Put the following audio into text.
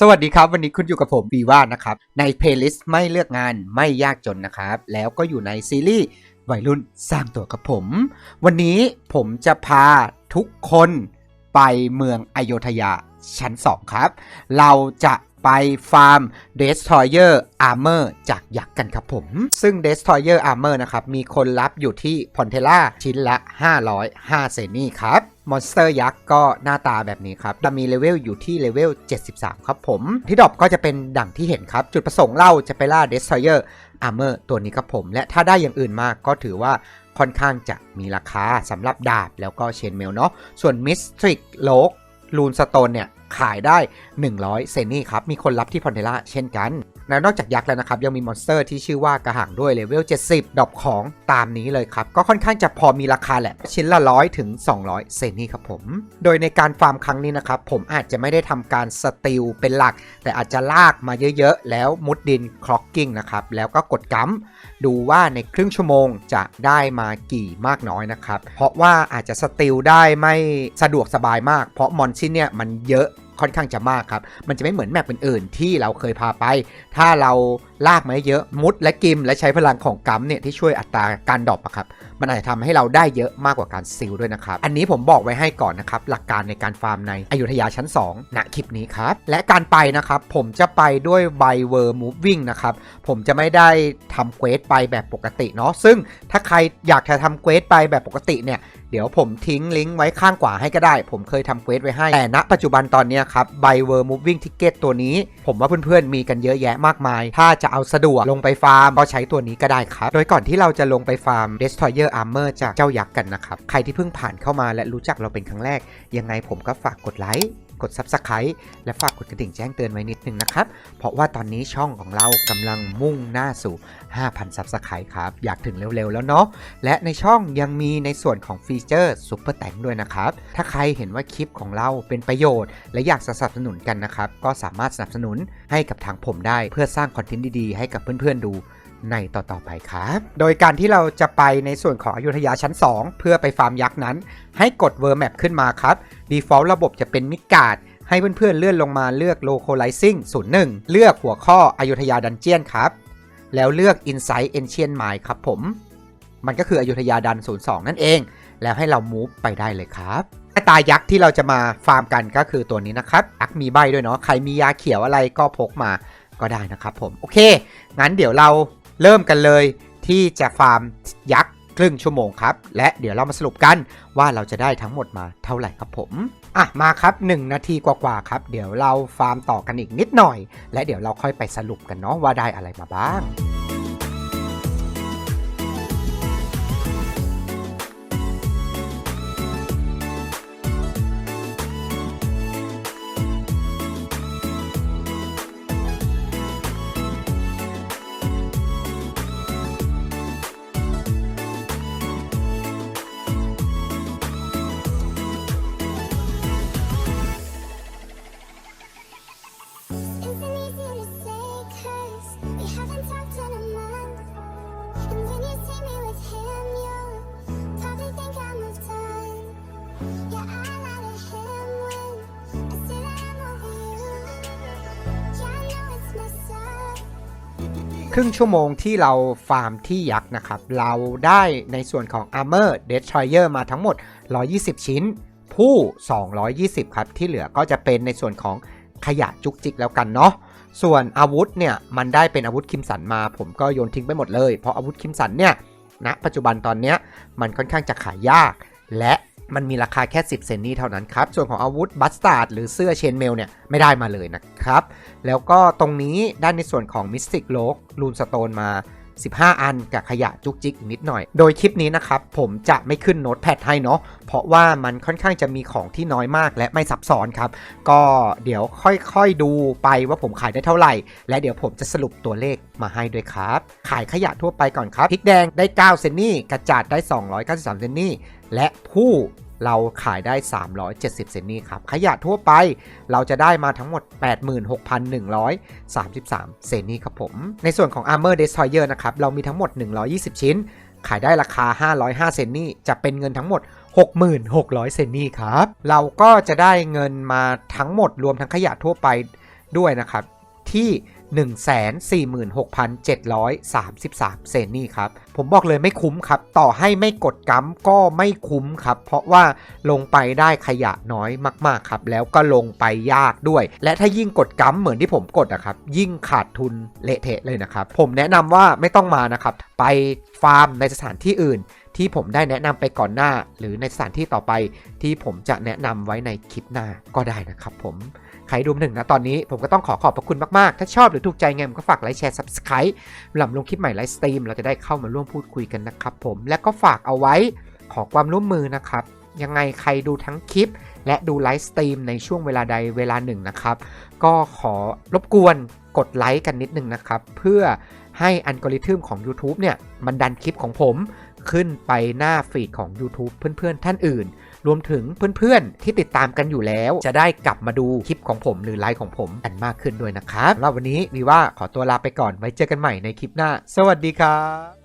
สวัสดีครับ วันนี้คุณอยู่กับผมวีว่านะครับ ในเพลย์ลิสต์ไม่เลือกงานไม่ยากจนนะครับ แล้วก็อยู่ในซีรีส์วัยรุ่นสร้างตัวกับผม วันนี้ผมจะพาทุกคนไปเมืองอโยธยาชั้น 2 ครับ เราจะ ไปฟาร์ม Destroyer Armor จากยักษ์กันครับผม ซึ่ง Destroyer Armor นะครับ มีคนรับอยู่ที่พอนเทล่าชิ้นละ 505 เซนี่ครับมอนสเตอร์ยักษ์ก็หน้าตาแบบนี้ครับจะมีเลเวลอยู่ที่เลเวล 73 ครับผม ที่ดรอปก็จะเป็นดั่งที่เห็นครับ จุดประสงค์เราจะไปล่า Destroyer Armor ตัวนี้ครับผม และถ้าได้อย่างอื่นมากก็ถือว่าค่อนข้างจะมีราคาสำหรับดาบแล้วก็เชนเมลเนาะ ส่วน Mystic l o ลูนสโตนเนี่ย ขายได้ 100 เซนนี่ครับ มีคนรับที่พอนเทล่าเช่นกัน แล้วนอกจากยักษ์แล้วนะครับ ยังมีมอนสเตอร์ที่ชื่อว่ากระหังด้วยเลเวล 70 ดอกของตามนี้เลยครับ ก็ค่อนข้างจะพอมีราคาแหละ ชิ้นละ 100 ถึง 200 เซนนี่ครับผม โดยในการฟาร์มครั้งนี้นะครับ ผมอาจจะไม่ได้ทำการสติลเป็นหลัก แต่อาจจะลากมาเยอะๆ แล้วมุดดินคล็อกกิ้งนะครับ แล้วก็กดกัมดูว่าในครึ่งชั่วโมงจะได้มากี่มากน้อยนะครับ เพราะว่าอาจจะสติลได้ไม่สะดวกสบายมาก เพราะมอนชิ้นเนี่ยมันเยอะ ค่อนข้างจะมากครับ มันจะไม่เหมือนแมปอื่นๆที่เราเคยพาไป ถ้าเรา ลากมาเยอะมุดและกิมและใช้พลังของกัมเนี่ยที่ช่วยอัตราการดรอปอะครับมันอาจจะทำให้เราได้เยอะมากกว่าการซิลด้วยนะครับ อันนี้ผมบอกไว้ให้ก่อนนะครับ หลักการในการฟาร์มในอยุธยาชั้น2ณคลิปนี้ครับ และการไปนะครับ ผมจะไปด้วยไบเวอร์มูฟวิ่งนะครับ ผมจะไม่ได้ทำเควสไปแบบปกติเนาะซึ่งถ้าใครอยากจะทำเควสไปแบบปกติเนี่ยเดี๋ยวผมทิ้งลิงก์ไว้ข้างขวาให้ก็ได้ ผมเคยทำเควสไว้ให้ แต่ณ ปัจจุบันตอนนี้ครับไบเวอร์มูฟวิ่งทิเกตตัวนี้ ผมว่าเพื่อนๆมีกันเยอะแยะมากมาย ถ้าจะเอาสะดวกลงไปฟาร์มก็ใช้ตัวนี้ก็ได้ครับ โดยก่อนที่เราจะลงไปฟาร์ม Destroyer Armor จากเจ้ายักษ์กันนะครับ ใครที่เพิ่งผ่านเข้ามาและรู้จักเราเป็นครั้งแรก ยังไงผมก็ฝากกดไลค์ กด Subscribe และฝากกดกระดิ่งแจ้งเตือนไว้นิดนึงนะครับ เพราะว่าตอนนี้ช่องของเรากำลังมุ่งหน้าสู่ 5,000 Subscribe ครับ อยากถึงเร็วๆแล้วเนาะและในช่องยังมีในส่วนของฟีเจอร์ซุปเปอร์แตงด้วยนะครับ ถ้าใครเห็นว่าคลิปของเราเป็นประโยชน์ และอยากสนับสนุนกันนะครับก็สามารถสนับสนุนให้กับทางผมได้ เพื่อสร้างคอนเทนต์ดีๆให้กับเพื่อนๆดู ในต่อๆไปครับ โดยการที่เราจะไปในส่วนของอยุธยาชั้น 2 เพื่อไปฟาร์มยักษ์นั้น ให้กด World Map ขึ้นมาครับ Default ระบบจะเป็นมิกาดให้เพื่อนๆเลื่อนลงมาเลือก Localizing 01 เลือกหัวข้ออยุธยาดันเจียนครับ แล้วเลือก Insight Ancient Mind ครับผม มันก็คืออยุธยาดัน 02 นั่นเอง แล้วให้เรามูฟไปได้เลยครับตายักษ์ที่เราจะมาฟาร์มกันก็คือตัวนี้นะครับยักษ์มีใบด้วยเนาะใครมียาเขียวอะไรก็พกมาก็ได้นะครับผมโอเคงั้นเดี๋ยวเรา เริ่มกันเลยที่จะฟาร์มยักษ์ครึ่งชั่วโมงครับ และเดี๋ยวเรามาสรุปกันว่าเราจะได้ทั้งหมดมาเท่าไหร่ครับผม อะมาครับ 1 นาทีกว่าๆครับ เดี๋ยวเราฟาร์มต่อกันอีกนิดหน่อย และเดี๋ยวเราค่อยไปสรุปกันเนาะว่าได้อะไรมาบ้าง ครึ่งชั่วโมงที่เราฟาร์มที่ยักษ์นะครับ เราได้ในส่วนของ Armor Destroyer มาทั้งหมด 120 ชิ้น ผู้ 220 ครับ ที่เหลือก็จะเป็นในส่วนของขยะจุกจิกแล้วกันเนาะส่วนอาวุธเนี่ย มันได้เป็นอาวุธคิมสันมา ผมก็โยนทิ้งไปหมดเลย เพราะอาวุธคิมสันเนี่ยณปัจจุบันตอนเนี้ยมันค่อนข้างจะขายยาก และ มันมีราคาแค่ 10 เซนนี่เท่านั้นครับ ส่วนของอาวุธบัสตาร์ดหรือเสื้อเชนเมลเนี่ยไม่ได้มาเลยนะครับ แล้วก็ตรงนี้ด้านในส่วนของมิสติกโลกลูนสโตนมา 15 อันกับขยะจุกจิกอีกนิดหน่อย โดยคลิปนี้นะครับผมจะไม่ขึ้นโน้ตแพดให้เนาะเพราะว่ามันค่อนข้างจะมีของที่น้อยมากและไม่ซับซ้อนครับ ก็เดี๋ยวค่อยๆดูไปว่าผมขายได้เท่าไหร่ และเดี๋ยวผมจะสรุปตัวเลขมาให้ด้วยครับ ขายขยะทั่วไปก่อนครับพริกแดงได้ 9 เซนนี่กระจาดได้ 293 เซนนี่และผู้ เราขายได้ 370 เซนนี่ครับ ขยะทั่วไปเราจะได้มาทั้งหมด 86,133 เซนนี่ครับผม ในส่วนของ Armor Destroyer นะครับ เรามีทั้งหมด 120 ชิ้น ขายได้ราคา 505 เซนนี่ จะเป็นเงินทั้งหมด 6600 เซนนี่ครับ เราก็จะได้เงินมาทั้งหมดรวมทั้งขยะทั่วไปด้วยนะครับ ที่ 146,733 เซนนี่ครับ ผมบอกเลยไม่คุ้มครับ ต่อให้ไม่กดกั๊มก็ไม่คุ้มครับ เพราะว่าลงไปได้ขยะน้อยมากๆครับ แล้วก็ลงไปยากด้วย และถ้ายิ่งกดกั๊มเหมือนที่ผมกดอะครับ ยิ่งขาดทุนเละเทะเลยนะครับ ผมแนะนำว่าไม่ต้องมานะครับ ไปฟาร์มในสถานที่อื่นที่ผมได้แนะนำไปก่อนหน้า หรือในสถานที่ต่อไปที่ผมจะแนะนำไว้ในคลิปหน้าก็ได้นะครับผม ใครดูมาถึงนะตอนนี้ผมก็ต้องขอขอบพระคุณมาก ๆ ถ้าชอบหรือถูกใจไงผมก็ฝากไลค์แชร์ Subscribe หลับลงคลิปใหม่ไลฟ์สตรีมเราจะได้เข้ามาร่วมพูดคุยกันนะครับผมและก็ฝากเอาไว้ขอความร่วมมือนะครับยังไงใครดูทั้งคลิป และดูไลฟ์สตรีมในช่วงเวลาใดเวลาหนึ่งนะครับ ก็ขอรบกวนกดไลค์กันนิดนึงนะครับ เพื่อให้อัลกอริทึมของ YouTube เนี่ย มันดันคลิปของผม ขึ้นไปหน้าฟีดของ YouTube เพื่อนๆ ท่านอื่น รวมถึงเพื่อนๆ ที่ติดตามกันอยู่แล้ว จะได้กลับมาดูคลิปของผมหรือไลฟ์ของผมกันมากขึ้นด้วยนะครับแล้ววันนี้วีว่าขอตัวลาไปก่อนไว้เจอกันใหม่ในคลิปหน้า สวัสดีครับ